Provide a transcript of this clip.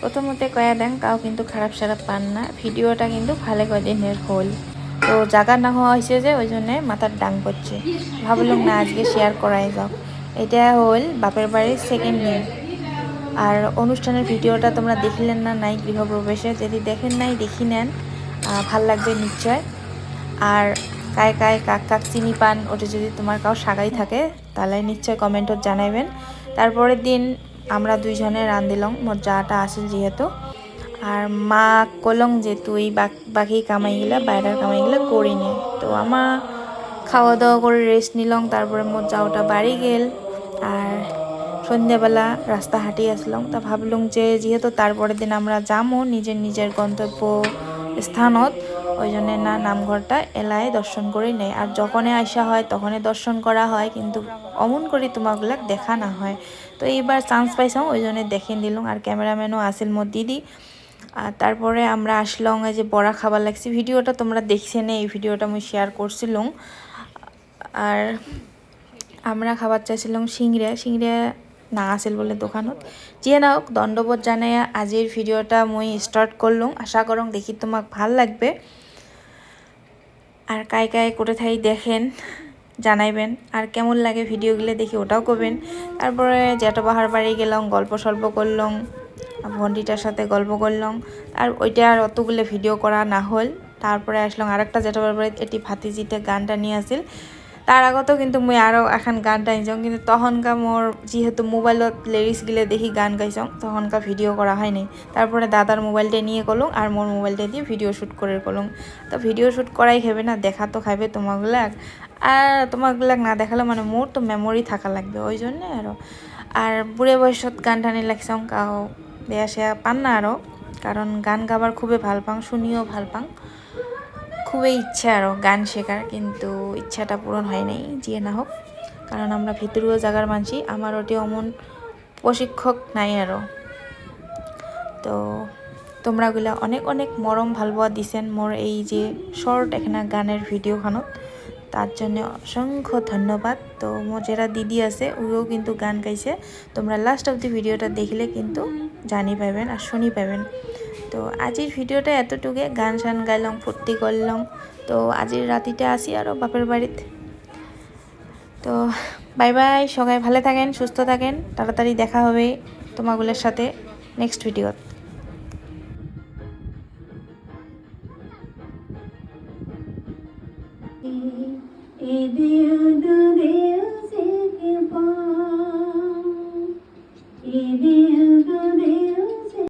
প্রথমতে কয়া দেন কাউ কিন্তু খারাপ সারাপ পান না। ভিডিওটা কিন্তু ভালো কদিনের হল। তো জাগা না হওয়া হয়েছে যে, ওই জন্যে মাথার ডাং পড়ছে। ভাবলাম না, আজকে শেয়ার করাই যাও এটা হল বাপের বাড়ির সেকেন্ড ইয়ার আর অনুষ্ঠানের ভিডিওটা তোমরা দেখিলেন না, নাই গৃহপ্রবেশে। যদি দেখেন নাই, দেখি নেন। ভালো লাগবে নিশ্চয়। আর কায় কায় কাক কাক চিনি পান, ওটা যদি তোমার কাউ সাগাই থাকে, তাহলে নিশ্চয় কমেন্টত জানাইবেন। তারপরের দিন আমরা দুইজনে রান্ধিলং মোর যাটা আসিল যেহেতু। আর মা কলং যে তুই বাক- কামাইগুলা, বাইরের কামাইগুলা করি নে। তো আমার খাওয়া দাওয়া করে রেস্ট নিলং, তারপরে মোর যাওটা বাড়ি গেল। আর সন্ধ্যাবেলা রাস্তা হাঁটি আসলাম তা ভাবলুম যে যেহেতু তারপরের দিন আমরা যামো, নিজের নিজের গন্তব্য স্থানত ওই জন্য না নামঘরটা এলায় দর্শন করে নেয় আর যখনই আসা হয় তখনই দর্শন করা হয়, কিন্তু অমন করে তোমাগুলাক দেখা না হয়। তো এইবার চান্স পাইছাম ওই জন্য দেখিয়ে দিলাম আর ক্যামেরাম্যানও আসিল মোর দিদি। আর তারপরে আমরা আসলাম যে বড়া খাবার লাগছে, ভিডিওটা তোমরা দেখছে না, এই ভিডিওটা আমি শেয়ার করছিলাম আর আমরা খাবার চাইছিলাম সিংড়া। সিংড়া না আছিল বলে দোকানত। যিয়ে নাওক দণ্ডবোধ জানাই আজিৰ ভিডিওটা মই স্টার্ট করলাম আশা করং দেখি তোমাক ভালো লাগবে। আর কাই কাই করে থাই দেখেন। জানাইবেন। আর কেমন লাগে ভিডিওগুলো দেখি ওটাও করবেন তারপরে জ্যাঠো বাহার বাড়ি গেলাম, গল্প সল্প করলাম ভন্ডিটার সাথে গল্প করলাম। আর ওইটা আর অতগুলো ভিডিও করা না হল। তারপরে আসলাম আরেকটা জ্যাঠো বাহার বাড়িতে, এটি ভাতিজিতে গানটা নিয়ে আসিল। তার আগতেও কিন্তু মই আরও এখন গানটা নিছং কিন্তু তখনকার মোর যেহেতু মোবাইলত লিরিক্সগুলো দেখি গান গাইছং তখনকার ভিডিও করা হয় নাই তারপরে দাদার মোবাইলটা নিয়ে করলাম আর মোর মোবাইলটা দিয়ে ভিডিও শ্যুট করে করলাম তো ভিডিও শ্যুট করাই খাবে না, দেখা তো খাবে তোমাগুলাক। আর তোমাগুলাক না দেখালে মানে মোর তো মেমোরি থাকা লাগবে, ওই জন্যে আরও আর বুড়ে বয়সত গান টানি লাগছং কাও বেয়া সেয়া পান না আরও কারণ গান গাবার খুবই ভালো পাং শুনিও ভালো পাং খুবই ইচ্ছা আরও গান শেখার, কিন্তু ইচ্ছাটা পূরণ হয় নাই, যিয়ে না হোক। কারণ আমরা ভিতরীয় জায়গার মানছি আমার ওটি অমন প্রশিক্ষক নাই আরও তো তোমরাগুলা অনেক অনেক মরম ভালপোৱা দিছেন মোর এই যে শর্ট এখানে গানের ভিডিওখানত তার জন্য অসংখ্য ধন্যবাদ। তো মোর যারা দিদি আছে ওও কিন্তু গান গাইছে। তোমরা লাস্ট অফ দি ভিডিওটা দেখলে কিন্তু জানি পাবেন আর শুনি পাবেন তো আজির ভিডিওটা এতটুকু। গান শান গাইলাম, ফুর্তি করলাম। তো আজির রাতিটা আসি আরও বাপের বাড়িত। তো বাই বাই, সবাই ভালো থাকেন, সুস্থ থাকেন। তাড়াতাড়ি দেখা হবে তোমাগুলোর সাথে নেক্সট ভিডিওত এ দিয়ে